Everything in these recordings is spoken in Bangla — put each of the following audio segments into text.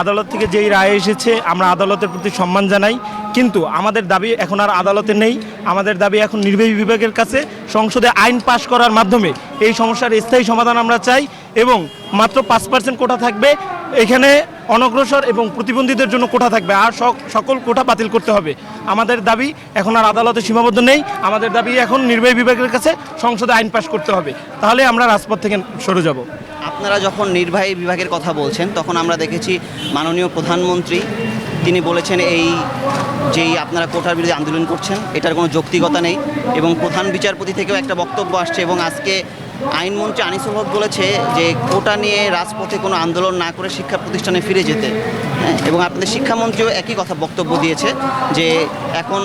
আদালত থেকে যেই রায় এসেছে, আমরা আদালতের প্রতি সম্মান জানাই। কিন্তু আমাদের দাবি এখন আর আদালতে নেই। আমাদের দাবি এখন নির্বাহী বিভাগের কাছে সংসদে আইন পাশ করার মাধ্যমে এই সমস্যার স্থায়ী সমাধান আমরা চাই এবং মাত্র পাঁচ পার্সেন্ট কোটা থাকবে। এখানে অনগ্রসর এবং প্রতিবন্ধীদের জন্য কোটা থাকবে। আর সকল কোটা বাতিল করতে হবে। আমাদের দাবি এখন আর আদালতে সীমাবদ্ধ নেই। আমাদের দাবি এখন নির্বাহী বিভাগের কাছে সংসদে আইন পাশ করতে হবে। তাহলে আমরা রাজপথ থেকে সরে যাব। আপনারা যখন নির্বাহী বিভাগের কথা বলছেন, তখন আমরা দেখেছি মাননীয় প্রধানমন্ত্রী, তিনি বলেছেন এই যেই আপনারা কোটার বিরুদ্ধে আন্দোলন করছেন, এটার কোনো যৌক্তিকতা নেই। এবং প্রধান বিচারপতি থেকেও একটা বক্তব্য আসছে এবং আজকে আইনমন্ত্রী আনিসুল হক বলেছে যে কোটা নিয়ে রাজপথে কোনো আন্দোলন না করে শিক্ষা প্রতিষ্ঠানে ফিরে যেতে। হ্যাঁ এবং আপনাদের শিক্ষামন্ত্রীও একই কথা বক্তব্য দিয়েছে যে এখন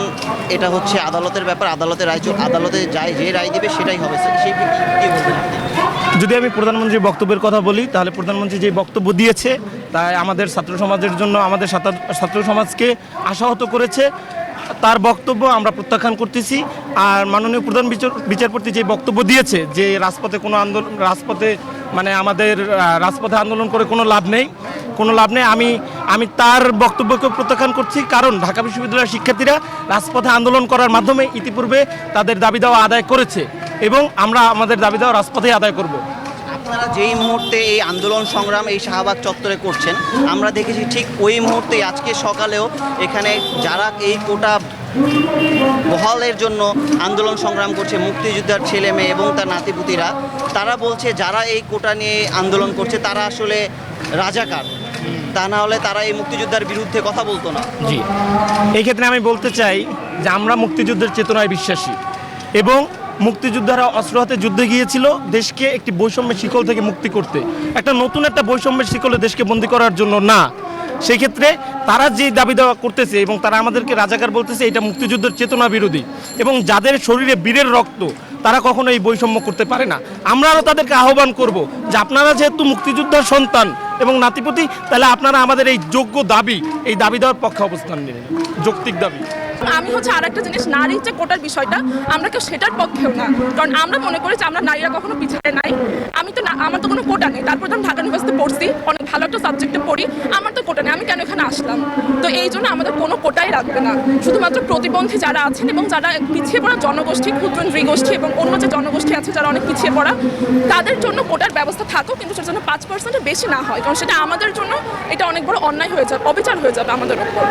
এটা হচ্ছে আদালতের ব্যাপার, আদালতের রায় আদালতে যাই যে রায় দেবে সেটাই হবে। সেই বলবেন যদি আমি প্রধানমন্ত্রীর বক্তব্যের কথা বলি, তাহলে প্রধানমন্ত্রী যে বক্তব্য দিয়েছে, তাই আমাদের ছাত্র সমাজের জন্য আমাদের ছাত্র সমাজকে আশাহত করেছে। তার বক্তব্য আমরা প্রত্যাখ্যান করতেছি। আর মাননীয় প্রধান বিচার, বিচারপতি যে বক্তব্য দিয়েছে যে রাজপথে কোনো আন্দোলন রাজপথে মানে আমাদের রাজপথে আন্দোলন করে কোনো লাভ নেই, কোনো লাভ নেই, আমি আমি তার বক্তব্যকে প্রত্যাখ্যান করছি। কারণ ঢাকা বিশ্ববিদ্যালয়ের শিক্ষার্থীরা রাজপথে আন্দোলন করার মাধ্যমে ইতিপূর্বে তাদের দাবি দেওয়া আদায় করেছে এবং আমরা আমাদের দাবি দেওয়া রাজপথেই আদায় করব। আপনারা যেই মুহূর্তে এই আন্দোলন সংগ্রাম এই শাহবাগ চত্বরে করছেন, আমরা দেখেছি ঠিক ওই মুহূর্তে আজকে সকালেও এখানে যারা এই কোটা বহালের জন্য আন্দোলন সংগ্রাম করছে, মুক্তিযোদ্ধার ছেলে মেয়ে এবং তার নাতিপুতিরা, তারা বলছে যারা এই কোটা নিয়ে আন্দোলন করছে তারা আসলে রাজাকার। তা না হলে তারা এই মুক্তিযোদ্ধার বিরুদ্ধে কথা বলতো না। জি। এই ক্ষেত্রে আমি বলতে চাই যে আমরা মুক্তিযুদ্ধের চেতনায় বিশ্বাসী এবং মুক্তিযোদ্ধারা অস্ত্র হাতে যুদ্ধে গিয়েছিল দেশকে একটি বৈষম্যের শিকল থেকে মুক্তি করতে। একটা নতুন একটা বৈষম্যের শিকলে দেশকে বন্দি করার জন্য না। সেই ক্ষেত্রে তারা যে দাবি দেওয়া করতেছে এবং তারা আমাদেরকে রাজাকার বলতেছে, এটা মুক্তিযুদ্ধের চেতনা বিরোধী এবং যাদের শরীরে বীরের রক্ত, তারা কখনো এই বৈষম্য করতে পারে না। আমরাও তাদেরকে আহ্বান করব যে আপনারা যেহেতু মুক্তিযোদ্ধার সন্তান এবং নাতিপতি, তাহলে আপনারা আমাদের এই যোগ্য দাবি, এই দাবি দেওয়ার পক্ষে অবস্থান নেবেন যৌক্তিক দাবি। আমি হচ্ছে আর একটা জিনিস, নারীর যে কোটার বিষয়টা, আমরা কেউ সেটার পক্ষেও না। কারণ আমরা মনে করি যে আমরা নারীরা কখনো পিছিয়ে নাই। আমি তো আমার তো কোনো কোটা নেই। তারপর আমি ঢাকা ইউনিভার্সিটি পড়ছি, অনেক ভালো একটা সাবজেক্টে পড়ি। আমার তো কোটা নেই, আমি কেন এখানে আসলাম? তো এই জন্য আমাদের কোনো কোটাই রাখবে না। শুধুমাত্র প্রতিবন্ধী যারা আছেন এবং যারা পিছিয়ে পড়া জনগোষ্ঠী, ক্ষুদ্র নৃগোষ্ঠী এবং অন্য যে জনগোষ্ঠী আছে যারা অনেক পিছিয়ে পড়া, তাদের জন্য কোটার ব্যবস্থা থাকুক, কিন্তু সেটা যেন পাঁচ পার্সেন্টের বেশি না হয়। কারণ সেটা আমাদের জন্য এটা অনেক বড় অন্যায় হয়ে যাবে, অবিচার হয়ে যাবে আমাদের উপর।